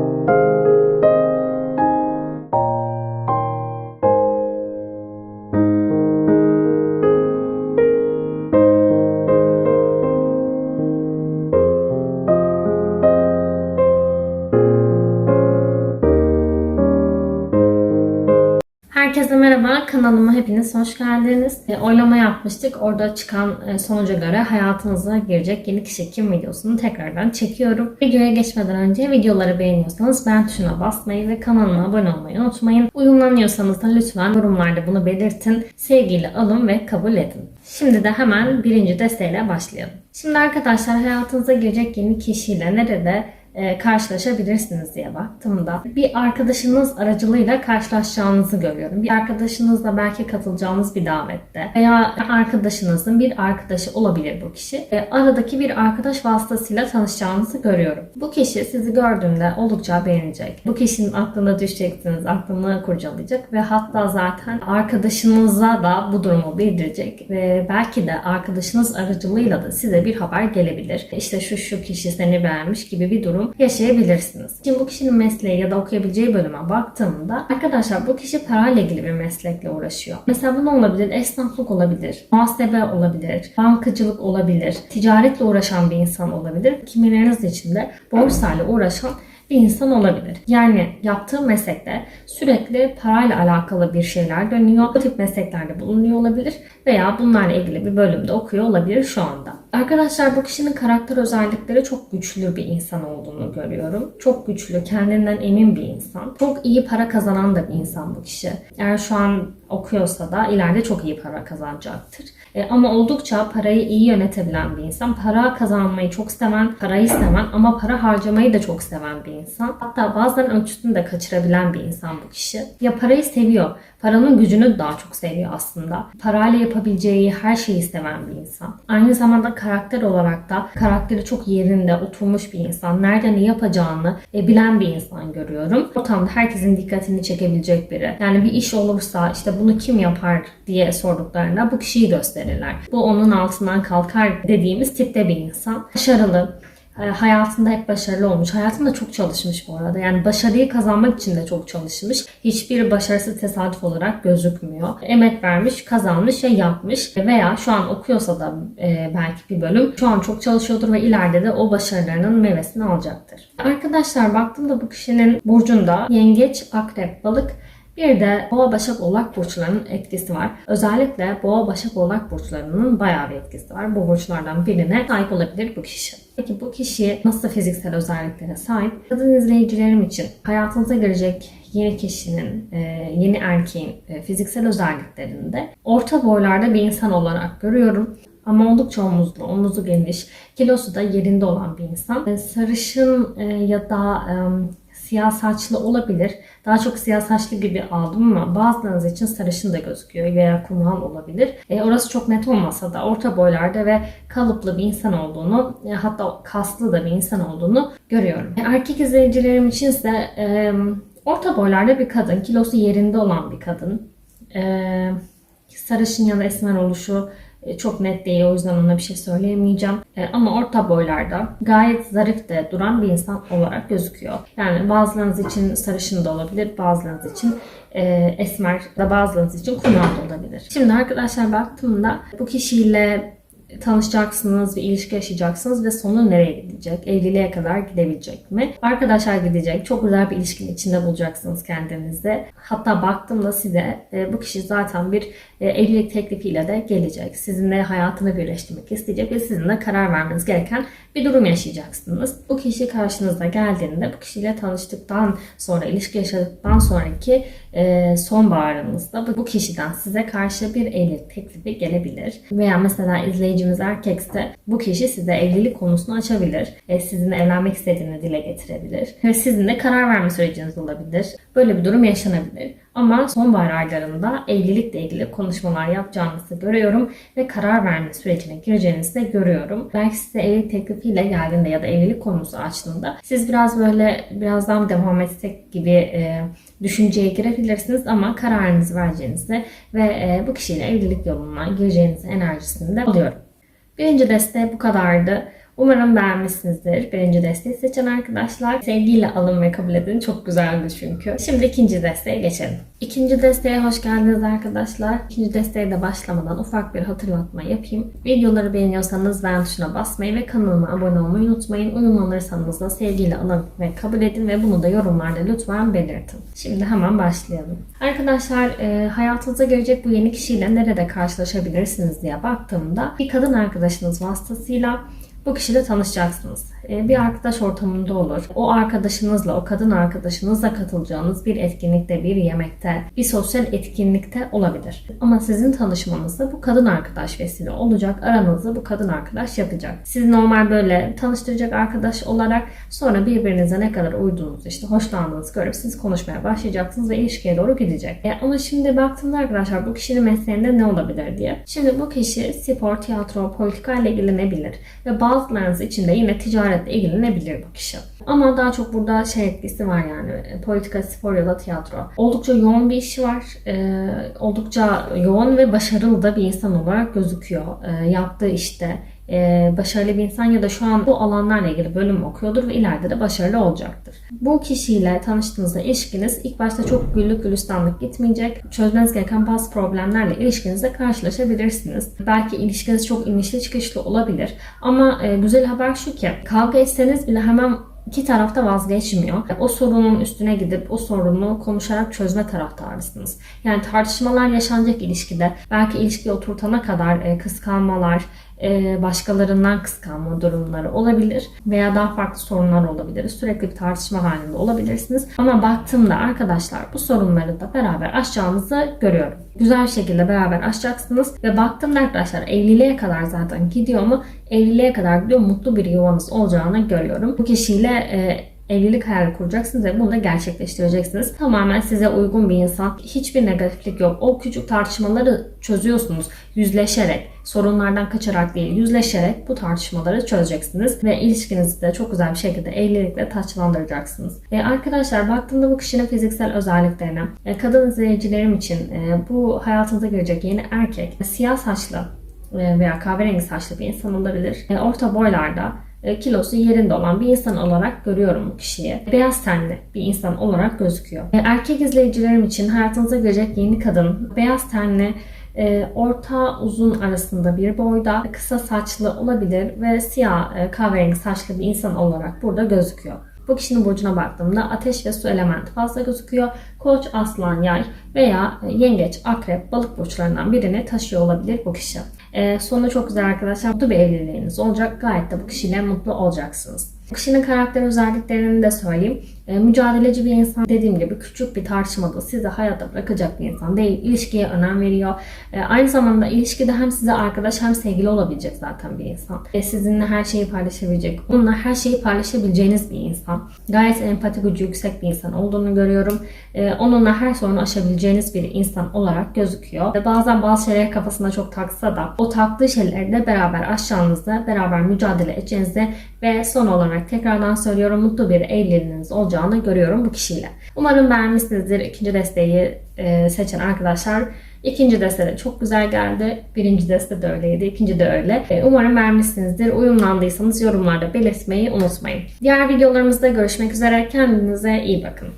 Thank you. Herkese merhaba, kanalıma hepiniz hoş geldiniz. E, oylama yapmıştık. Orada çıkan e, sonuca göre hayatınıza girecek yeni kişi kim videosunu tekrardan çekiyorum. Videoya geçmeden önce videoları beğeniyorsanız beğen tuşuna basmayı ve kanalıma abone olmayı unutmayın. Uyumlanıyorsanız da lütfen yorumlarda bunu belirtin. Sevgiyle alın ve kabul edin. Şimdi de hemen birinci desteğiyle başlayalım. Şimdi arkadaşlar hayatınıza girecek yeni kişiyle nerede e, karşılaşabilirsiniz diye baktığımda bir arkadaşınız aracılığıyla karşılaşacağınızı görüyorum. Bir arkadaşınızla belki katılacağınız bir davette veya arkadaşınızın bir arkadaşı olabilir bu kişi. E, aradaki bir arkadaş vasıtasıyla tanışacağınızı görüyorum. Bu kişi sizi gördüğünde oldukça beğenecek. Bu kişinin aklına düşeceksiniz, aklını kurcalayacak ve hatta zaten arkadaşınıza da bu durumu bildirecek ve belki de arkadaşınız aracılığıyla da size bir haber gelebilir. İşte şu şu kişi seni beğenmiş gibi bir durum yaşayabilirsiniz. Şimdi bu kişinin mesleği ya da okuyabileceği bölüme baktığımda arkadaşlar bu kişi parayla ilgili bir meslekle uğraşıyor. Mesela bu ne olabilir? Esnaflık olabilir, muhasebe olabilir, bankacılık olabilir, ticaretle uğraşan bir insan olabilir. Kimileriniz için de borsayla uğraşan bir insan olabilir. Yani yaptığı meslekte sürekli parayla alakalı bir şeyler dönüyor. Bu tip mesleklerde bulunuyor olabilir veya bunlarla ilgili bir bölümde okuyor olabilir şu anda. Arkadaşlar bu kişinin karakter özellikleri çok güçlü bir insan olduğunu görüyorum. Çok güçlü, kendinden emin bir insan. Çok iyi para kazanan da bir insan bu kişi. Eğer şu an okuyorsa da ileride çok iyi para kazanacaktır. E, ama oldukça parayı iyi yönetebilen bir insan. Para kazanmayı çok seven, parayı seven ama para harcamayı da çok seven bir insan. Hatta bazen ölçüsünü de kaçırabilen bir insan bu kişi. Ya parayı seviyor. Paranın gücünü daha çok seviyor aslında. Parayla yapabileceği her şeyi seven bir insan. Aynı zamanda karakter olarak da karakteri çok yerinde oturmuş bir insan. Nerede ne yapacağını e, bilen bir insan görüyorum. Ortamda herkesin dikkatini çekebilecek biri. Yani bir iş olursa işte bunu kim yapar diye sorduklarında bu kişiyi gösterirler. Bu onun altından kalkar dediğimiz tipte bir insan. Başarılı, e, hayatında hep başarılı olmuş. Hayatında çok çalışmış bu arada. Yani başarıyı kazanmak için de çok çalışmış. Hiçbir başarısı tesadüf olarak gözükmüyor. Emek vermiş, kazanmış ve yapmış. Veya şu an okuyorsa da e, belki bir bölüm şu an çok çalışıyordur ve ileride de o başarılarının meyvesini alacaktır. Arkadaşlar baktığımda bu kişinin burcunda yengeç, akrep, balık bir de boğa başak oğlak burçlarının etkisi var. Özellikle boğa başak oğlak burçlarının bayağı bir etkisi var. Bu burçlardan birine sahip olabilir bu kişi. Peki bu kişi nasıl fiziksel özelliklere sahip? Kadın izleyicilerim için hayatınıza girecek yeni kişinin, e, yeni erkeğin e, fiziksel özelliklerinde orta boylarda bir insan olarak görüyorum. Ama oldukça omuzlu, omuzu geniş, kilosu da yerinde olan bir insan. E, Sarışın ya da siyah saçlı olabilir. Daha çok siyah saçlı gibi aldım ama bazılarınız için sarışın da gözüküyor veya kumral olabilir. E, orası çok net olmasa da orta boylarda ve kalıplı bir insan olduğunu e, hatta kaslı da bir insan olduğunu görüyorum. E, erkek izleyicilerim için ise e, orta boylarda bir kadın, kilosu yerinde olan bir kadın. E, sarışın ya da esmer oluşu çok net değil o yüzden ona bir şey söyleyemeyeceğim. E, ama orta boylarda gayet zarif de duran bir insan olarak gözüküyor. Yani bazılarınız için sarışın da olabilir, bazılarınız için e, esmer da bazılarınız için kumral da olabilir. Şimdi arkadaşlar baktığımda bu kişiyle tanışacaksınız, bir ilişki yaşayacaksınız ve sonu nereye gidecek? Evliliğe kadar gidebilecek mi? Arkadaşlar gidecek. Çok güzel bir ilişkinin içinde bulacaksınız kendinizi. Hatta baktığımda size e, bu kişi zaten bir e, evlilik teklifiyle de gelecek. Sizinle hayatını birleştirmek isteyecek ve sizinle karar vermeniz gereken bir durum yaşayacaksınız. Bu kişi karşınıza geldiğinde bu kişiyle tanıştıktan sonra, ilişki yaşadıktan sonraki e, sonbaharınızda bu kişiden size karşı bir evlilik teklifi gelebilir. Veya mesela izleyicimiz erkekse bu kişi size evlilik konusunu açabilir. E, sizinle evlenmek istediğini dile getirebilir. Ve sizinle karar verme süreciniz olabilir. Böyle bir durum yaşanabilir. Ama sonbahar aylarında evlilikle ilgili konuşmalar yapacağınızı görüyorum ve karar verme sürecine gireceğinizi de görüyorum. Belki size evlilik teklifiyle geldiğinde ya da evlilik konusu açtığında siz biraz böyle birazdan devam etsek gibi e, düşünceye girebilirsiniz ama kararınızı vereceğinizi ve e, bu kişiyle evlilik yoluna gireceğiniz enerjisini de alıyorum. Birinci deste bu kadardı. Umarım beğenmişsinizdir. Birinci desteği seçen arkadaşlar. Sevgiyle alın ve kabul edin. Çok güzeldi çünkü. Şimdi ikinci desteğe geçelim. İkinci desteğe hoş geldiniz arkadaşlar. İkinci desteğe de başlamadan ufak bir hatırlatma yapayım. Videoları beğeniyorsanız beğen tuşuna basmayı ve kanalıma abone olmayı unutmayın. Uyumlanırsanız da sevgiyle alın ve kabul edin ve bunu da yorumlarda lütfen belirtin. Şimdi hemen başlayalım. Arkadaşlar e, hayatınıza gelecek bu yeni kişiyle nerede karşılaşabilirsiniz diye baktığımda bir kadın arkadaşınız vasıtasıyla bu kişiyle tanışacaksınız. Ee, Bir arkadaş ortamında olur. O arkadaşınızla, o kadın arkadaşınızla katılacağınız bir etkinlikte, bir yemekte, bir sosyal etkinlikte olabilir. Ama sizin tanışmanızda bu kadın arkadaş vesile olacak. Aranızda bu kadın arkadaş yapacak. Sizi normal böyle tanıştıracak arkadaş olarak sonra birbirinize ne kadar uyduğunuzu, işte hoşlandığınızı görüp siz konuşmaya başlayacaksınız ve ilişkiye doğru gidecek. E, ama şimdi baktığımda arkadaşlar bu kişinin mesleğinde ne olabilir diye. Şimdi bu kişi spor, tiyatro, politika ile ilgilenebilir ve bazılarınız için de yine ticaretle ilgilenebilir bu kişi. Ama daha çok burada şey etkisi var yani e, politika, spor ya da tiyatro. Oldukça yoğun bir işi var. Ee, oldukça yoğun ve başarılı da bir insan olarak gözüküyor. Ee, yaptığı işte e, başarılı bir insan ya da şu an bu alanlarla ilgili bölüm okuyordur ve ileride de başarılı olacaktır. Bu kişiyle tanıştığınızda ilişkiniz ilk başta çok güllük gülistanlık gitmeyecek. Çözmeniz gereken bazı problemlerle ilişkinizde karşılaşabilirsiniz. Belki ilişkiniz çok inişli çıkışlı olabilir. Ama e, güzel haber şu ki kavga etseniz bile hemen iki tarafta vazgeçmiyor. O sorunun üstüne gidip o sorunu konuşarak çözme taraftarısınız. Yani tartışmalar yaşanacak ilişkide. Belki ilişkiyi oturtana kadar e, kıskanmalar, başkalarından kıskanma durumları olabilir veya daha farklı sorunlar olabilir. Sürekli bir tartışma halinde olabilirsiniz. Ama baktığımda arkadaşlar bu sorunları da beraber aşacağınızı görüyorum. Güzel şekilde beraber aşacaksınız ve baktığımda arkadaşlar evliliğe kadar zaten gidiyor mu? Evliliğe kadar gidiyor mutlu bir yuvanız olacağını görüyorum. Bu kişiyle e, evlilik hayali kuracaksınız ve bunu da gerçekleştireceksiniz. Tamamen size uygun bir insan. Hiçbir negatiflik yok. O küçük tartışmaları çözüyorsunuz yüzleşerek, sorunlardan kaçarak değil, yüzleşerek bu tartışmaları çözeceksiniz ve ilişkinizi de çok güzel bir şekilde evlilikle taçlandıracaksınız. E, arkadaşlar baktığımda bu kişinin fiziksel özelliklerine, e, kadın izleyicilerim için e, bu hayatınıza girecek yeni erkek, siyah saçlı e, veya kahverengi saçlı bir insan olabilir. E, orta boylarda kilosu yerinde olan bir insan olarak görüyorum bu kişiyi. Beyaz tenli bir insan olarak gözüküyor. E, Erkek izleyicilerim için hayatınıza girecek yeni kadın beyaz tenli e, orta uzun arasında bir boyda kısa saçlı olabilir ve siyah e, kahverengi saçlı bir insan olarak burada gözüküyor. Bu kişinin burcuna baktığımda ateş ve su elementi fazla gözüküyor. Koç, aslan, yay veya e, yengeç, akrep, balık burçlarından birini taşıyor olabilir bu kişi. E, sonu çok güzel arkadaşlar. Mutlu bir evliliğiniz olacak. Gayet de bu kişiyle mutlu olacaksınız. Kişinin karakter özelliklerini de söyleyeyim. E, mücadeleci bir insan dediğim gibi küçük bir tartışmada sizi hayatta bırakacak bir insan değil. İlişkiye önem veriyor. E, aynı zamanda ilişkide hem size arkadaş hem sevgili olabilecek zaten bir insan. E, sizinle her şeyi paylaşabilecek. Onunla her şeyi paylaşabileceğiniz bir insan. Gayet empati gücü yüksek bir insan olduğunu görüyorum. E, onunla her sorunu aşabileceğiniz bir insan olarak gözüküyor. E, bazen bazı şeyleri kafasına çok taksa da o taktığı şeyleri de beraber aşacağınızda, beraber mücadele edeceğinizde ve son olarak tekrardan söylüyorum mutlu bir evliliğiniz olacağını görüyorum bu kişiyle. Umarım beğenmişsinizdir. İkinci desteği e, seçen arkadaşlar. İkinci deste de çok güzel geldi. Birinci deste de öyleydi. ikinci de öyle. E, Umarım beğenmişsinizdir. Uyumlandıysanız yorumlarda belirtmeyi unutmayın. Diğer videolarımızda görüşmek üzere. Kendinize iyi bakın.